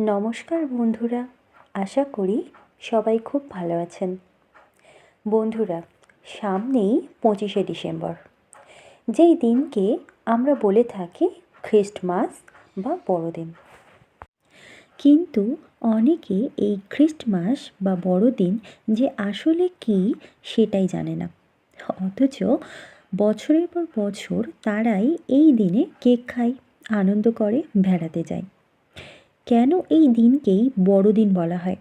নমস্কার বন্ধুরা, আশা করি সবাই খুব ভালো আছেন। বন্ধুরা, সামনেই পঁচিশে ডিসেম্বর। যেই দিনকে আমরা বলে থাকি খ্রিস্টমাস বা বড়দিন। কিন্তু অনেকে এই খ্রিস্টমাস বা বড়দিন যে আসলে কী সেটাই জানে না। অথচ বছরের পর বছর তারাই এই দিনে কেক খায়, আনন্দ করে, বেড়াতে যায়। কেন এই দিনকেই বড়দিন বলা হয়?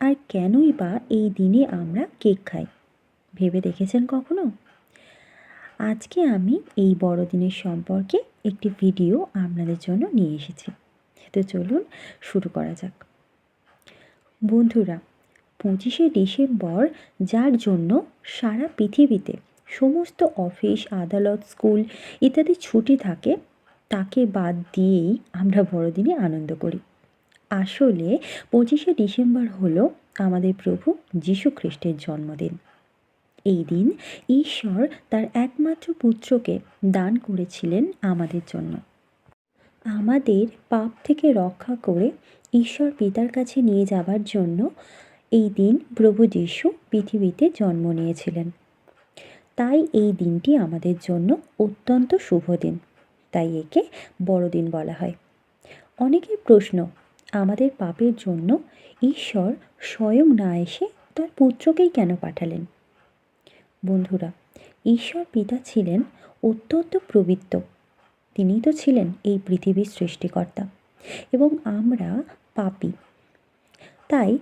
আর কেনই বা এই দিনে আমরা কেক খাই? ভেবে দেখেছেন কখনো? আজকে আমি এই বড়দিনের সম্পর্কে একটি ভিডিও আপনাদের জন্য নিয়ে এসেছি। তো চলুন শুরু করা যাক। বন্ধুরা, পঁচিশে ডিসেম্বর যার জন্য সারা পৃথিবীতে সমস্ত অফিস, আদালত, স্কুল ইত্যাদি ছুটি থাকে, তাকে বাদ দিয়েই আমরা বড়দিনে আনন্দ করি। আসলে পঁচিশে ডিসেম্বর হলো আমাদের প্রভু যীশু খ্রিস্টের জন্মদিন। এই দিন ঈশ্বর তার একমাত্র পুত্রকে দান করেছিলেন আমাদের জন্য। আমাদের পাপ থেকে রক্ষা করে ঈশ্বর পিতার কাছে নিয়ে যাবার জন্য এই দিন প্রভু যীশু পৃথিবীতে জন্ম নিয়েছিলেন। তাই এই দিনটি আমাদের জন্য অত্যন্ত শুভ দিন। তাই একে বড়দিন বলা হয়। অনেকের প্রশ্ন আমাদের পাপের জন্য ঈশ্বর স্বয়ং না এসে তার পুত্রকেই কেন পাঠালেন? বন্ধুরা, ঈশ্বর পিতা ছিলেন অত্যন্ত প্রবৃত্ত। তিনিই তো ছিলেন এই পৃথিবীর সৃষ্টিকর্তা এবং আমরা পাপি। তাই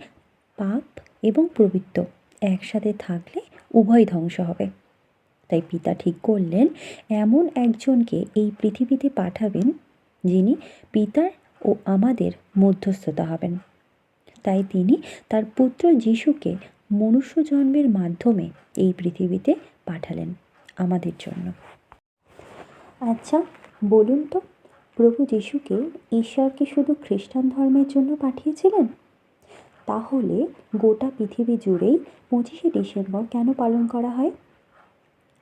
পাপ এবং প্রবৃত্ত একসাথে থাকলে উভয় ধ্বংস হবে। তাই পিতা ঠিক করলেন, এমন একজনকে এই পৃথিবীতে পাঠাবেন যিনি পিতার ও আমাদের মধ্যস্থতা হবেন। তাই তিনি তার পুত্র যিশুকে মনুষ্য জন্মের মাধ্যমে এই পৃথিবীতে পাঠালেন আমাদের জন্য। আচ্ছা বলুন তো, প্রভু যিশুকে ঈশ্বর কি শুধু খ্রিস্টান ধর্মের জন্য পাঠিয়েছিলেন? তাহলে গোটা পৃথিবী জুড়েই পঁচিশে ডিসেম্বর কেন পালন করা হয়?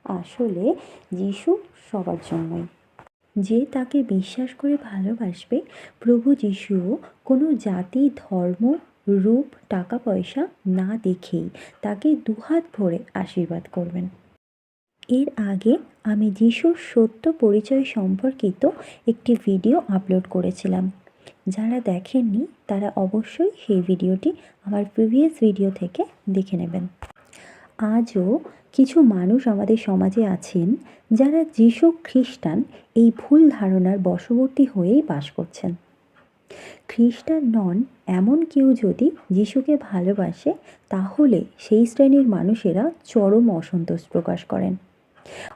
আসলে যিশু সবার জন্যই। যে তাকে বিশ্বাস করে ভালোবাসবে, প্রভু যিশুও কোনো জাতি, ধর্ম, রূপ, টাকা, পয়সা না দেখেই তাকে দুহাত ভরে আশীর্বাদ করবেন। এর আগে আমি যিশুর সত্য পরিচয় সম্পর্কিত একটি ভিডিও আপলোড করেছিলাম। যারা দেখেননি তারা অবশ্যই সেই ভিডিওটি আমার প্রিভিয়াস ভিডিও থেকে দেখে নেবেন। আজও কিছু মানুষ আমাদের সমাজে আছেন যারা যিশু খ্রিস্টান এই ভুল ধারণার বশবর্তী হয়েই বাস করছেন। খ্রিস্টান নন এমন কেউ যদি যিশুকে ভালোবাসে, তাহলে সেই শ্রেণির মানুষেরা চরম অসন্তোষ প্রকাশ করেন।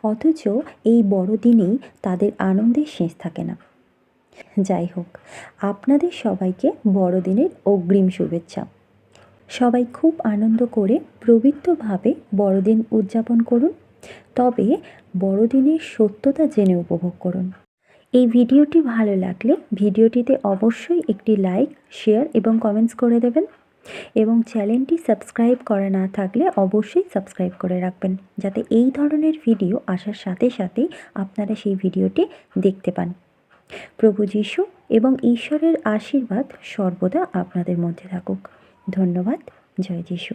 অথচ এই বড়দিনেই তাদের আনন্দের শেষ থাকে না। যাই হোক, আপনাদের সবাইকে বড়দিনের অগ্রিম শুভেচ্ছা। সবাই খুব আনন্দ করে পবিত্রভাবে বড়দিন উদযাপন করুন। তবে বড়দিনের সত্যতা জেনে উপভোগ করুন। এই ভিডিওটি ভালো লাগলে ভিডিওটিতে অবশ্যই একটি লাইক, শেয়ার এবং কমেন্টস করে দেবেন এবং চ্যানেলটি সাবস্ক্রাইব করা না থাকলে অবশ্যই সাবস্ক্রাইব করে রাখবেন যাতে এই ধরনের ভিডিও আসার সাথে সাথেই আপনারা সেই ভিডিওটি দেখতে পান। প্রভু যিশু এবং ঈশ্বরের আশীর্বাদ সর্বদা আপনাদের মধ্যে থাকুক। ধন্যবাদ। জয় যিশু।